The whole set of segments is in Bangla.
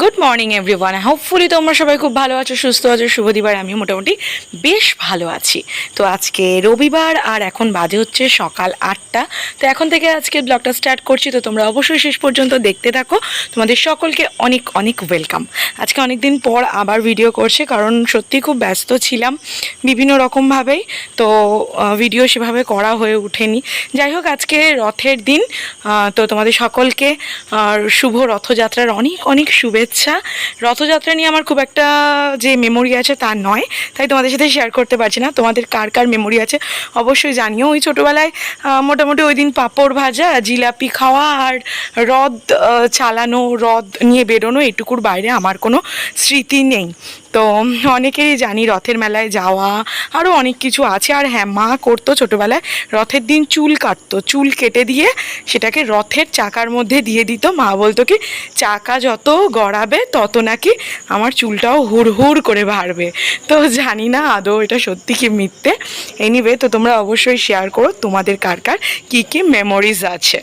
গুড মর্নিং এভরিওয়ান হোপফুলি তোমরা সবাই খুব ভালো আছো, সুস্থ আছো, শুভ দিবার। আমিও মোটামুটি বেশ ভালো আছি। তো আজকে রবিবার আর এখন বাজে হচ্ছে সকাল আটটা। তো এখন থেকে আজকে ব্লগটা স্টার্ট করছি। তো তোমরা অবশ্যই শেষ পর্যন্ত দেখতে থাকো। তোমাদের সকলকে অনেক অনেক ওয়েলকাম। আজকে অনেক দিন পর আবার ভিডিও করছে, কারণ সত্যি খুব ব্যস্ত ছিলাম বিভিন্ন রকমভাবেই তো ভিডিও সেভাবে করা হয়ে ওঠেনি। যাই হোক, আজকে রথের দিন। তো তোমাদের সকলকে শুভ রথযাত্রার অনেক অনেক শুভেচ্ছা। রথযাত্রা নিয়ে আমার খুব একটা যে মেমোরি আছে তা নয়, তাই তোমাদের সাথে শেয়ার করতে পারছি না। তোমাদের কার কার মেমোরি আছে অবশ্যই জানিও। ওই ছোটোবেলায় মোটামুটি ওই দিন পাঁপড় ভাজা, জিলাপি খাওয়া আর হ্রদ চালানো, রদ নিয়ে বেরোনো এটুকুর বাইরে আমার কোনো স্মৃতি নেই। তো অনেকেরই জানি রথের মেলায় যাওয়া আরও অনেক কিছু আছে। আর হ্যাঁ মা করতো ছোটোবেলায় রথের দিন চুল কাটতো। চুল কেটে দিয়ে সেটাকে রথের চাকার মধ্যে দিয়ে দিত। মা বলতো কি, চাকা যত গড়াবে তত নাকি আমার চুলটাও হুড় হুড় করে বাড়বে। তো জানি না আদৌ এটা সত্যি কি মিথ্যে। এনিওয়ে তো তোমরা অবশ্যই শেয়ার করো তোমাদের কার কার কী কী মেমোরিজ আছে।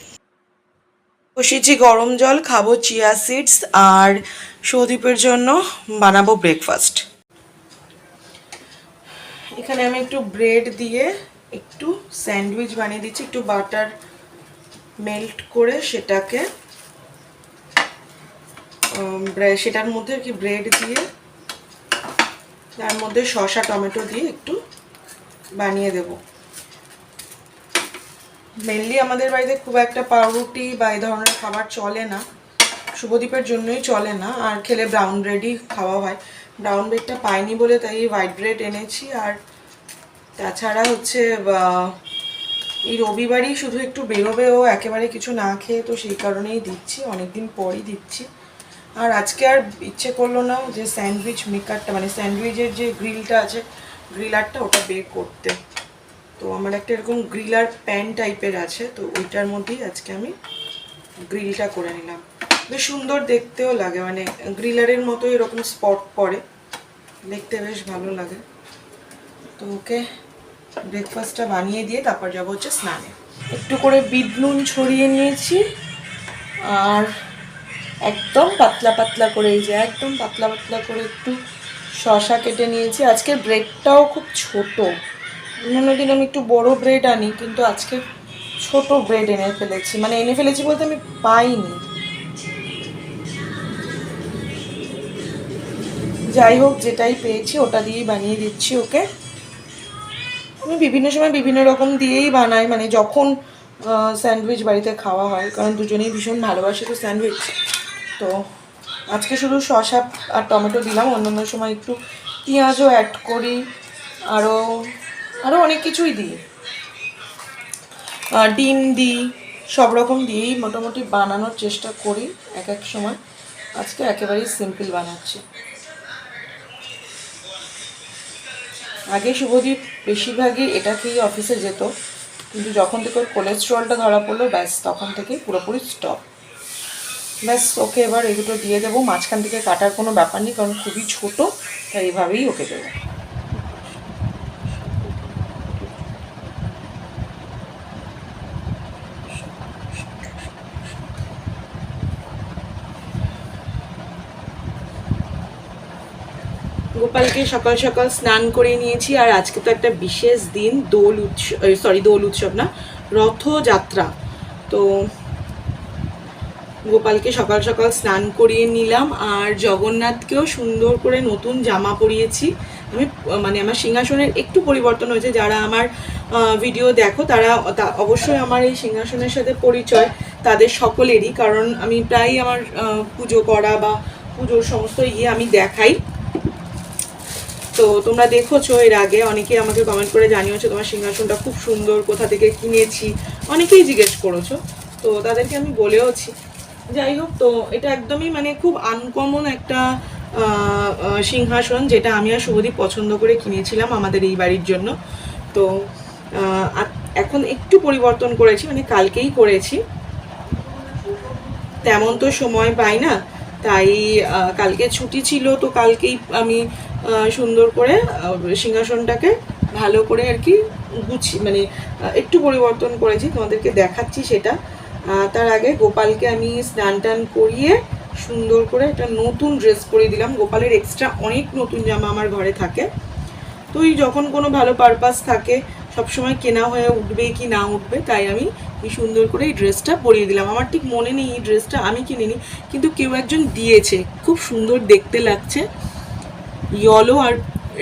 বসেছি গরম জল, খাব চিয়া সিডস আর সৌদীপের জন্য বানাবো ব্রেকফাস্ট এখানে আমি একটু ব্রেড দিয়ে একটু স্যান্ডউইচ বানিয়ে দিচ্ছি, একটু বাটার মেল্ট করে সেটাকে সেটার মধ্যে কি ব্রেড দিয়ে, তার মধ্যে শসা, টমেটো দিয়ে একটু বানিয়ে দেবো। মেনলি আমাদের বাড়িতে খুব একটা পাউরুটি বা এই ধরনের খাবার চলে না। শুভদীপের জন্যই চলে না, আর খেলে ব্রাউন ব্রেডই খাওয়া হয়। ব্রাউন ব্রেডটা পাইনি বলে তাই হোয়াইট ব্রেড এনেছি, আর তাছাড়া হচ্ছে এই রবিবারই শুধু একটু বেরোবে ও একেবারে কিছু না খেয়ে তো সেই কারণেই দিচ্ছি, অনেকদিন পরই দিচ্ছি। আর আজকে আর ইচ্ছে করল না যে স্যান্ডউইচ মেকারটা মানে স্যান্ডউইচের যে গ্রিলটা আছে গ্রিলারটা ওটা বের করতে। তো আমার একটা এরকম গ্রিলার প্যান টাইপের আছে, তো ওইটার মধ্যেই আজকে আমি গ্রিলটা করে নিলাম। বেশ সুন্দর দেখতেও লাগে মানে গ্রিলারের মতো এরকম স্পট পড়ে। দেখতে বেশ ভালো লাগে। তো ওকে ব্রেকফাস্টটা বানিয়ে দিয়ে তারপর যাব হচ্ছে স্নানে। একটু করে বিট নুন ছড়িয়ে নিয়েছি, আর একদম পাতলা পাতলা করে এই যে একদম পাতলা পাতলা করে একটু শশা কেটে নিয়েছি। আজকের ব্রেডটাও খুব ছোট। অন্যান্য দিন আমি একটু বড় ব্রেড আনি, কিন্তু আজকে ছোট ব্রেড এনে ফেলেছি। মানে এনে ফেলেছি বলতে আমি পাইনি। যাই হোক, যেটাই পেয়েছি ওটা দিয়েই বানিয়ে দিচ্ছি ওকে। আমি বিভিন্ন সময় বিভিন্ন রকম দিয়েই বানাই মানে যখন স্যান্ডউইচ বাড়িতে খাওয়া হয়, কারণ দুজনেই ভীষণ ভালোবাসে তো স্যান্ডউইচ। তো আজকে শুধু শসা আর টমেটো দিলাম, অন্যান্য সময় একটু পেঁয়াজও অ্যাড করি, আরও আরও অনেক কিছুই দিই। ডিম দিই, সব রকম দিয়েই মোটামুটি বানানোর চেষ্টা করি এক এক সময়। আজকে একেবারেই সিম্পল বানাচ্ছি। আগে শুভদীপ বেশিরভাগই এটা খেয়েই অফিসে যেত, কিন্তু যখন থেকে ওর কোলেস্ট্রলটা ধরা পড়ল, ব্যাস তখন থেকে পুরোপুরি স্টপ ব্যাস ওকে এবার দুটো দিয়ে দেবো, মাঝখান থেকে কাটার কোনো ব্যাপার নেই, কারণ খুবই ছোট, তাই এইভাবেই ওকে দেবো। গোপালকে সকাল সকাল স্নান করে নিয়েছি, আর আজকে তো একটা বিশেষ দিন, দোল উৎসব সরি দোল উৎসব না, রথযাত্রা। তো গোপালকে সকাল সকাল স্নান করিয়ে নিলাম, আর জগন্নাথকেও সুন্দর করে নতুন জামা পরিয়েছি। আমি মানে আমার সিংহাসনের একটু পরিবর্তন হয়েছে, যারা আমার ভিডিও দেখো, তারা অবশ্যই আমার এই সিংহাসনের সাথে পরিচয় তাদের সকলেরই, কারণ আমি প্রায়ই আমার পুজো করা বা পুজোর সমস্ত ইয়ে আমি দেখাই। তো তোমরা দেখোছো এর আগে অনেকেই আমাকে কমেন্ট করে জানিয়েছো তোমার সিংহাসনটা খুব সুন্দর, কোথা থেকে কিনেছি। অনেকেই জিজ্ঞেস করেছ, তো তাদেরকে আমি বলেওছি। যাই হোক, তো এটা একদমই মানে খুব আনকমন একটা সিংহাসন যেটা আমি আর শুভদীপ পছন্দ করে কিনেছিলাম আমাদের এই বাড়ির জন্য। তো এখন একটু পরিবর্তন করেছি মানে কালকেই করেছি। তেমন তো সময় পাই না, তাই কালকে ছুটি ছিল, তো কালকেই আমি সুন্দর করে সিংহাসনটাকে ভালো করে আর কি গুছি মানে একটু পরিবর্তন করেছি, তোমাদেরকে দেখাচ্ছি সেটা। তার আগে গোপালকে আমি স্নান টান করিয়ে সুন্দর করে একটা নতুন ড্রেস করে দিলাম। গোপালের এক্সট্রা অনেক নতুন জামা আমার ঘরে থাকে। তো এই যখন কোনো ভালো পারপাস থাকে, সবসময় কেনা হয়ে উঠবে কি না উঠবে, তাই আমি সুন্দর করে এই ড্রেসটা পরিয়ে দিলাম। আমার ঠিক মনে নেই, এই ড্রেসটা আমি কিনিনি, কিন্তু কেউ একজন দিয়েছে। খুব সুন্দর দেখতে লাগছে। ইয়লো আর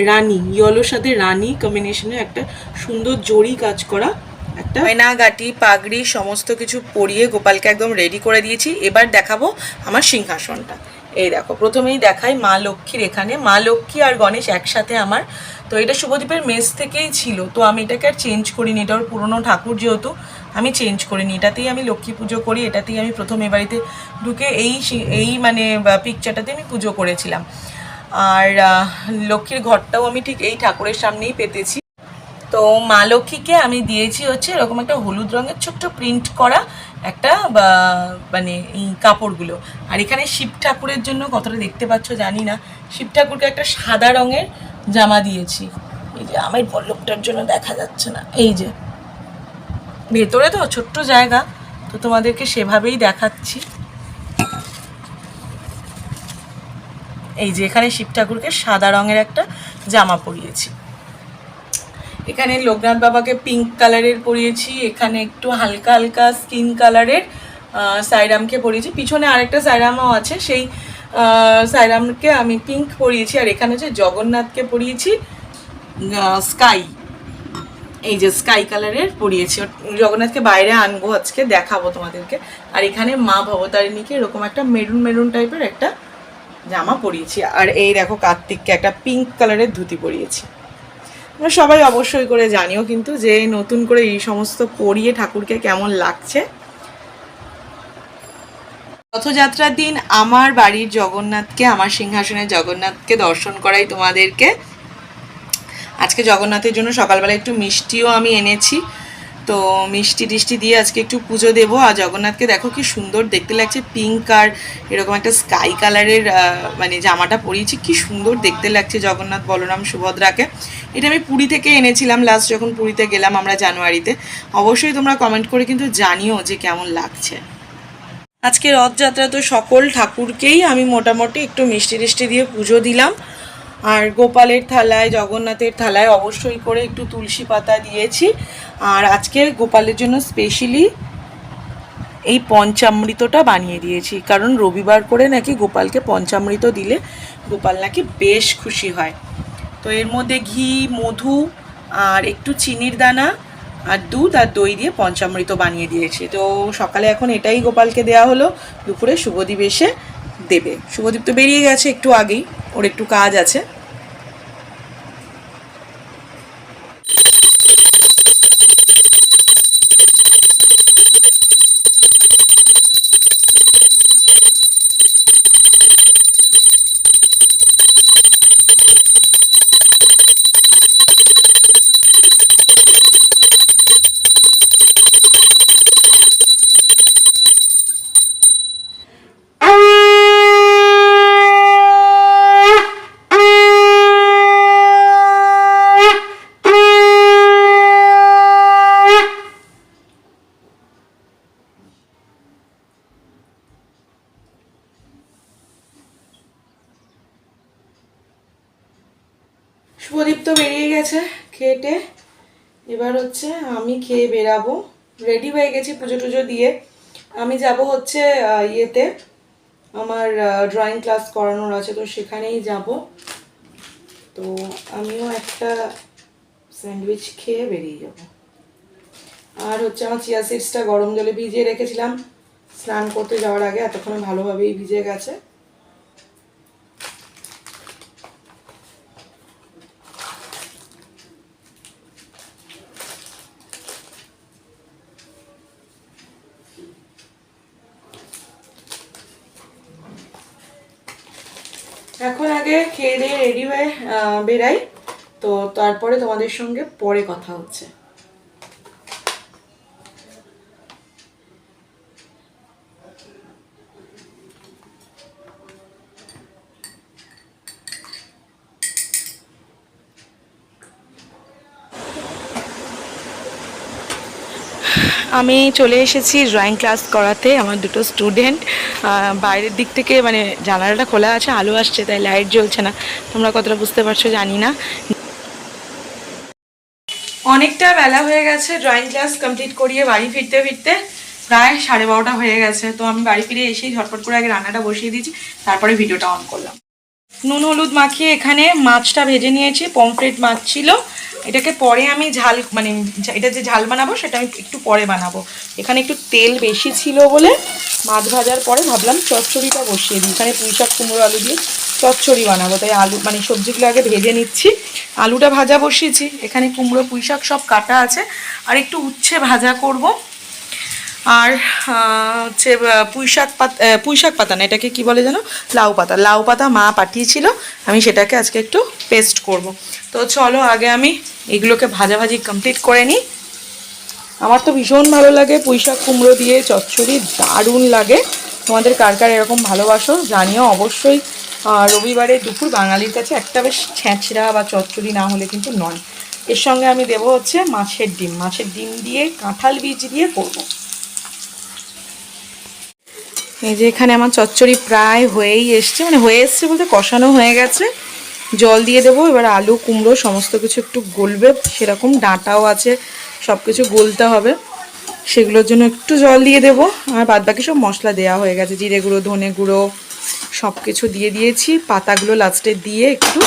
রানী, ইয়লোর সাথে রানী কম্বিনেশনে একটা সুন্দর জড়ি কাজ করা, একটা গাটি পাগড়ি, সমস্ত কিছু পরিয়ে গোপালকে একদম রেডি করে দিয়েছি। এবার দেখাবো আমার সিংহাসনটা। এই দেখো, প্রথমেই দেখাই মা লক্ষ্মীর এখানে। মা লক্ষ্মী আর গণেশ একসাথে আমার। তো এটা শুভদীপের মেস থেকেই ছিল। তো আমি এটাকে আর চেঞ্জ করিনি। এটা ওর পুরনো ঠাকুর যেহেতু, আমি চেঞ্জ করিনি। এটাতেই আমি লক্ষ্মী পুজো করি। এটাতেই আমি প্রথম এ বাড়িতে ঢুকে এই এই মানে পিকচারটাতে আমি পুজো করেছিলাম। আর লক্ষ্মীর ঘরটাও আমি ঠিক এই ঠাকুরের সামনেই পেতেছি। তো মা লক্ষ্মীকে আমি দিয়েছি হচ্ছে এরকম একটা হলুদ রঙের ছোট্ট প্রিন্ট করা একটা মানে কাপড়গুলো। আর এখানে শিব ঠাকুরের জন্য কতটা দেখতে পাচ্ছ জানি না। শিব ঠাকুরকে একটা সাদা রঙের জামা দিয়েছি। এই যে আমার পল্লবটার জন্য দেখা যাচ্ছে না। এই যে। ভেতরে তো ছোট্ট জায়গা, তো তোমাদেরকে সেভাবেই দেখাচ্ছি। এই যে এখানে শিব ঠাকুরকে সাদা রঙের একটা জামা পরিয়েছি। এখানে লোকনাথ বাবাকে পিঙ্ক কালারের পরিয়েছি, এখানে একটু হালকা হালকা স্কিন কালারের সাইরামকে পরিয়েছি। পিছনে আরেকটা সাইরামও আছে, সেই সাইরামকে আমি পিঙ্ক পরিয়েছি, আর এখানে যে জগন্নাথকে পরিয়েছি স্কাই এই যে স্কাই কালারের পরিয়েছি। জগন্নাথকে বাইরে আনব আজকে, দেখাবো তোমাদেরকে। আর এখানে মা ভবতারিণীকে এরকম একটা মেরুন মেরুন টাইপের একটা জামা পরিয়েছি। আর এই দেখো কার্তিককে একটা পিঙ্ক কালারের ধুতি পরিয়েছি। তোমরা সবাই অবশ্যই করে জানিও কিন্তু যে নতুন করে এই সমস্ত পরিয়ে ঠাকুরকে কেমন লাগছে। রথযাত্রার দিন আমার বাড়ির জগন্নাথকে, আমার সিংহাসনের জগন্নাথকে দর্শন করাই তোমাদেরকে। আজকে জগন্নাথের জন্য সকালবেলা একটু মিষ্টিও আমি এনেছি। তো মিষ্টি টিষ্টি দিয়ে আজকে একটু পুজো দেবো। আর জগন্নাথকে দেখো কি সুন্দর দেখতে লাগছে পিঙ্ক আর এরকম একটা স্কাই কালারের মানে জামাটা পরিয়েছি। কি সুন্দর দেখতে লাগছে জগন্নাথ বলরাম সুভদ্রাকে। এটা আমি পুরী থেকে এনেছিলাম লাস্ট যখন পুরীতে গেলাম আমরা জানুয়ারিতে। অবশ্যই তোমরা কমেন্ট করে কিন্তু জানিও যে কেমন লাগছে। আজকে রথযাত্রা তো সকল ঠাকুরকেই আমি মোটামুটি একটু মিষ্টি টিষ্টি দিয়ে পুজো দিলাম। আর গোপালের থালায়, জগন্নাথের থালায় অবশ্যই করে একটু তুলসী পাতা দিয়েছি। আর আজকে গোপালের জন্য স্পেশালি এই পঞ্চামৃতটা বানিয়ে দিয়েছি। কারণ রবিবার করে নাকি গোপালকে পঞ্চামৃত দিলে গোপাল নাকি বেশ খুশি হয়। তো এর মধ্যে ঘি, মধু আর একটু চিনির দানা আর দুধ আর দই দিয়ে পঞ্চামৃত বানিয়ে দিয়েছি। তো সকালে এখন এটাই গোপালকে দেওয়া হলো। দুপুরে শুভদীপ এসে দেবে। শুভদীপ তো বেরিয়ে গেছে একটু আগেই। ওর একটু কাজ আছে শুভদীপ তো বেরিয়ে গেছে খেটে এবার হচ্ছে আমি খেয়ে বেরাবো রেডি হয়ে গেছি পুজো টুজো দিয়ে। আমি যাব হচ্ছে ইয়েতে। আমার ড্রয়িং ক্লাস করানোর আছে, তো সেখানেই যাব। তো আমিও একটা স্যান্ডউইচ খেয়ে বেরিয়ে যাব। আর হচ্ছে আমার চিয়া সিডসটা গরম জলে ভিজিয়ে রেখেছিলাম। স্নান করতে যাওয়ার আগে এতক্ষণে ভালোভাবেই ভিজে গেছে। এখন আগে খেয়ে দিয়ে রেডি হয়ে বেরাই। তো তারপরে তোমাদের সঙ্গে পরে কথা হচ্ছে। আমি চলে এসেছি ড্রয়িং ক্লাস করাতে, আমার দুটো স্টুডেন্ট বাইরের দিক থেকে মানে জানালাটা খোলা আছে, আলো আসছে, তাই লাইট জ্বলছে না। তোমরা কতটা বুঝতে পারছ জানি না। অনেকটা বেলা হয়ে গেছে ড্রয়িং ক্লাস কমপ্লিট করিয়ে বাড়ি ফিরতে ফিরতে। প্রায় সাড়ে বারোটা হয়ে গেছে, তো আমি বাড়ি ফিরে এসেই ঝটপট করে আগে রান্নাটা বসিয়ে দিয়েছি, তারপরে ভিডিওটা অন করলাম। নুন হলুদ মাখিয়ে এখানে মাছটা ভেজে নিয়েছি পমফ্রেট মাছ ছিল এটাকে পরে আমি ঝাল মানে এটা যে ঝাল বানাবো সেটা আমি একটু পরে বানাবো। এখানে একটু তেল বেশি ছিল বলে মাছ ভাজার পরে ভাবলাম চচ্চড়িটা বসিয়ে দিই। এখানে পুঁই শাক, কুমড়ো, আলু দিয়ে চচ্চড়ি বানাবো। তাই আলু মানে সবজিগুলো আগে ভেজে নিচ্ছি। আলুটা ভাজা বসিয়েছি। এখানে কুমড়ো, পুঁই শাক সব কাটা আছে। আর একটু উচ্ছে ভাজা করব। আর হচ্ছে আহ, পুঁই শাক পাতা পুঁই শাক পাতা না এটাকে কি বলে যেন লাউ পাতা। লাউ পাতা মা পাঠিয়েছিল আমি সেটাকে আজকে একটু পেস্ট করব। তো চলো আগে আমি এগুলোকে ভাজাভাজি কমপ্লিট করে নিই। আমার তো ভীষণ ভালো লাগে পুঁইশাক কুমড়ো দিয়ে চচ্চড়ি দারুণ লাগে। তোমাদের কার কার এরকম ভালোবাসো জানিও অবশ্যই। রবিবারে দুপুর বাঙালির কাছে একটা বেশ ছ্যাঁচড়া বা চচ্চড়ি না হলে কিন্তু নয়। এর সঙ্গে আমি দেবো হচ্ছে মাছের ডিম। মাছের ডিম দিয়ে কাঁঠাল বীজ দিয়ে করব। এই যে এখানে আমার চচ্চড়ি প্রায় হয়েই এসছে মানে হয়ে এসছে বলতে কষানো হয়ে গেছে। জল দিয়ে দেবো, এবার আলু, কুমড়ো, সমস্ত কিছু একটু গলবে, সেরকম ডাঁটাও আছে সব কিছু গলতে হবে। সেগুলোর জন্য একটু জল দিয়ে দেবো, আর বাদ বাকি সব মশলা দেওয়া হয়ে গেছে, জিরে গুঁড়ো, ধনে গুঁড়ো সব কিছু দিয়ে দিয়েছি। পাতাগুলো লাস্টে দিয়ে একটু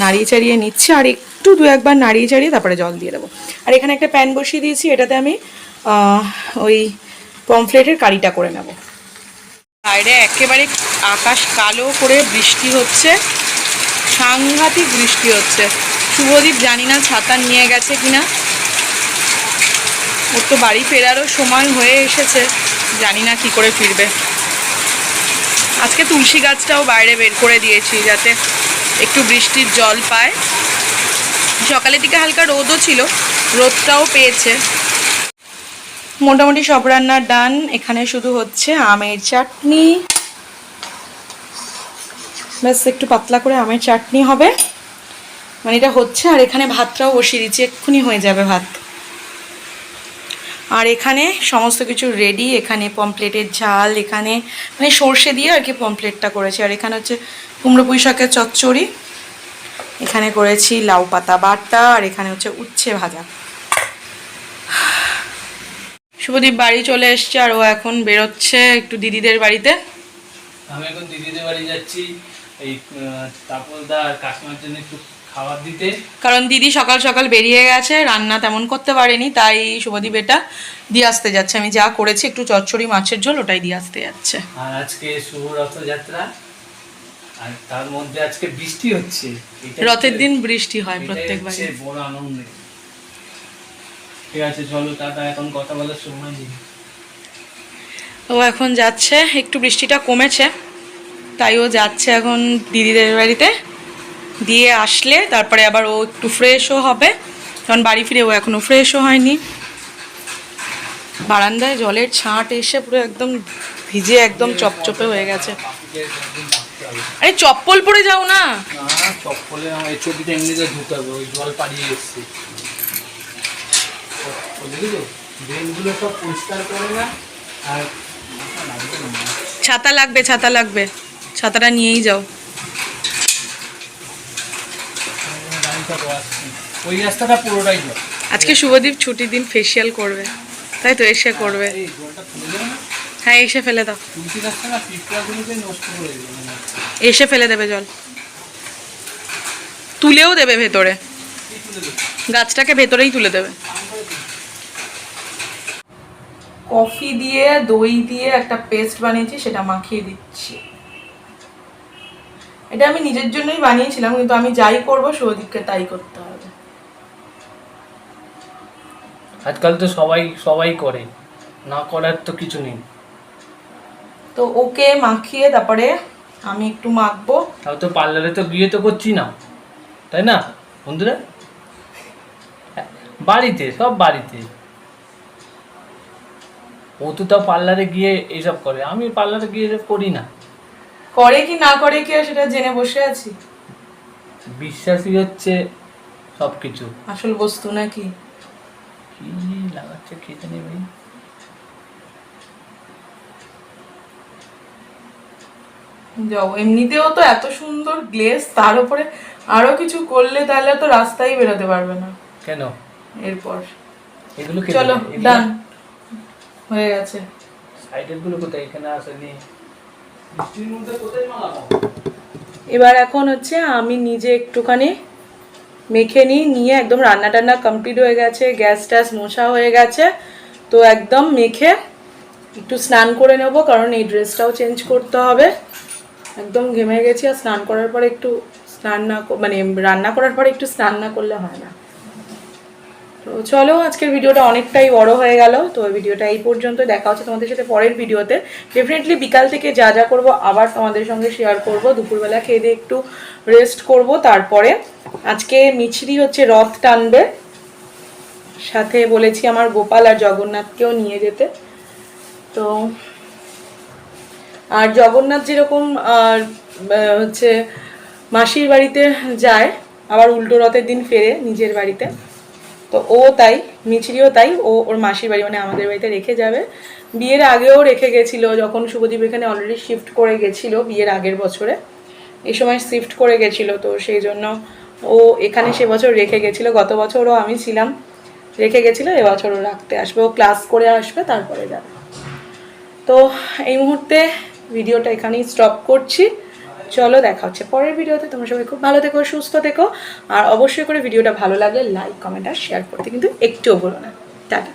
নাড়িয়ে চাড়িয়ে নিচ্ছি, আর একটু দু একবার নাড়িয়ে চাড়িয়ে তারপরে জল দিয়ে দেবো। আর এখানে একটা প্যান বসিয়ে দিয়েছি, এটাতে আমি ওই পমফ্লেটের কারিটা করে নেব। বাইরে একেবারে আকাশ কালো করে বৃষ্টি হচ্ছে। সাংঘাতিক বৃষ্টি হচ্ছে। শুভদীপ জানি না ছাতা নিয়ে গেছে কিনা। ওর তো বাড়ি ফেরারও সময় হয়ে এসেছে। জানি না কি করে ফিরবে। আজকে তুলসী গাছটাও বাইরে বের করে দিয়েছি যাতে একটু বৃষ্টির জল পায়। সকালের দিকে হালকা রোদও ছিল। রোদটাও পেয়েছে। মোটামুটি সব রান্নার ডান। এখানে শুধু হচ্ছে আমের চাটনি। ব্যাস, একটু পাতলা করে আমের চাটনি হবে। মানে এটা হচ্ছে, আর এখানে ভাতটাও বসিয়ে দিচ্ছি, এক্ষুনি হয়ে যাবে ভাত। আর এখানে সমস্ত কিছু রেডি এখানে পমপ্লেটের ঝাল, এখানে মানে সর্ষে দিয়ে আর কি পমপ্লেটটা করেছি। আর এখানে হচ্ছে কুমড়ো পুঁই শাকের চচ্চড়ি। এখানে করেছি লাউ পাতা বাটা, আর এখানে হচ্ছে উচ্ছে ভাজা। শুভদীপ বাড়ি চলে এসছে আর ও এখন বেরোচ্ছে একটু দিদিদের বাড়িতে। আমি এখন দিদিদের বাড়ি যাচ্ছি এই তাপলদা আর কাকিমার জন্য একটু খাবার দিতে। কারণ দিদি সকাল সকাল বেরিয়ে গেছে রান্না তেমন করতে পারেনি তাই শুভদীপ এটা দিয়ে আসতে যাচ্ছে। আমি যা করেছি একটু চচ্চড়ি মাছের ঝোল ওটাই দিয়ে আসতে যাচ্ছে। আর আজকে শুভ রথযাত্রা আর তার মধ্যে আজকে বৃষ্টি হচ্ছে। রথের দিন বৃষ্টি হয় প্রত্যেকবার বড় আনন্দ ঠিক আছে চলো টাটা এখন কথা বলার সময় নেই। ও এখন যাচ্ছে একটু বৃষ্টিটা কমেছে তাই ও যাচ্ছে এখন দিদিদের বাড়িতে। দিয়ে আসলে তারপরে আবার ও একটু ফ্রেশও হবে কারণ বাড়ি ফিরে ও এখনও ফ্রেশও হয়নি। বারান্দায় জলের ছাঁট এসে পুরো একদম ভিজে একদম চপচপে হয়ে গেছে। আরে চপ্পল পরে যাও না। চপ্পলে আমার এমনিতে ধুতে ওই জল পাড়িয়ে এসছে। ছাতা লাগবে ছাতা লাগবে। ছাতাটা নিয়েই যাও। আজকে শুভদীপ ছুটির দিন ফেসিয়াল করবে। তাই তো, এসে করবে। হ্যাঁ এসে ফেলে দাও। এসে ফেলে দেবে জল। তুলেও দেবে ভেতরে। গাছটাকে ভেতরেই তুলে দেবে। কফি দিয়ে দই দিয়ে একটা পেস্ট বানিয়েছি সেটা মাখিয়ে দিচ্ছি। এটা আমি নিজের জন্যই বানিয়েছিলাম কিন্তু আমি যাই করব সৌদীপকে তাই করতে হবে। আজকাল তো সবাই সবাই করে। না করার তো কিছু নেই। তো ওকে মাখিয়ে তারপরে আমি একটু মাখবো। তাও তো পার্লারে তো গিয়ে তো করছি না তাই না বন্ধুরা? বাড়িতে সব বাড়িতে। ও তাও পার্লারে গিয়ে এইসব করে। আমি পার্লারে গিয়ে এসব করি না। করে কি না করে কি সেটা জেনে বসে আছি? বিশ্বাসই হচ্ছে সব কিছু আসল বস্তু নাকি? কি লাগাচ্ছে কে জানি ভাই। যাও এমনিতেও তো এত সুন্দর গ্লেস তার উপরে আরও কিছু করলে তাহলে তো রাস্তায় বেরোতে পারবে না। কেন? এরপর। এগুলো চলো ডান হয়ে গেছে। সাইডেরগুলো কোথায়? এখানে আসেনি। বৃষ্টির মধ্যে কোথায় মালাবো এবার এখন হচ্ছে আমি নিজে একটুখানি মেখে নিই নিয়ে একদম রান্না টান্না কমপ্লিট হয়ে গেছে গ্যাস ট্যাস মোছা হয়ে গেছে। তো একদম মেখে একটু স্নান করে নেব কারণ এই ড্রেসটাও চেঞ্জ করতে হবে। একদম ঘেমে গেছি আর স্নান করার পরে একটু স্নান না ক- মানে রান্না করার পরে একটু স্নান না করলে হয় না। তো চলো, আজকের ভিডিওটা অনেকটাই বড় হয়ে গেল। তো ভিডিওটা এই পর্যন্ত দেখা হচ্ছে তোমাদের সাথে পরের ভিডিওতে। ডেফিনেটলি বিকাল থেকে যা যা করব আবার তোমাদের সঙ্গে শেয়ার করব। দুপুরবেলা খেয়ে দিয়ে একটু রেস্ট করব। তারপরে আজকে মিছরি হচ্ছে রথ টানবে। সাথে বলেছি আমার গোপাল আর জগন্নাথকেও নিয়ে যেতে। তো আর জগন্নাথ যেরকম হচ্ছে মাসির বাড়িতে যায়, আবার উল্টো রথের দিন ফেরে নিজের বাড়িতে। তো ও তাই, মিছরিও তাই, ও ওর মাসির বাড়ি মানে আমাদের বাড়িতে রেখে যাবে। বিয়ের আগেও রেখে গেছিল, যখন শুভদীপ এখানে অলরেডি শিফট করে গেছিল বিয়ের আগের বছরে। এই সময় শিফট করে গেছিল, তো সেই জন্য ও এখানে সে বছর রেখে গেছিল। গত বছরও আমি ছিলাম, রেখে গেছিল এবছরও রাখতে আসবে। ও ক্লাস করে আসবে, তারপরে যাবে। তো এই মুহূর্তে ভিডিওটা এখানেই স্টপ করছি। চলো দেখা হচ্ছে পরের ভিডিওতে। তোমরা সবাই খুব ভালো থেকো, সুস্থ থেকো। আর অবশ্যই করে ভিডিওটা ভালো লাগলে লাইক কমেন্ট আর শেয়ার করতে কিন্তু একটুও বলো না। টাটা।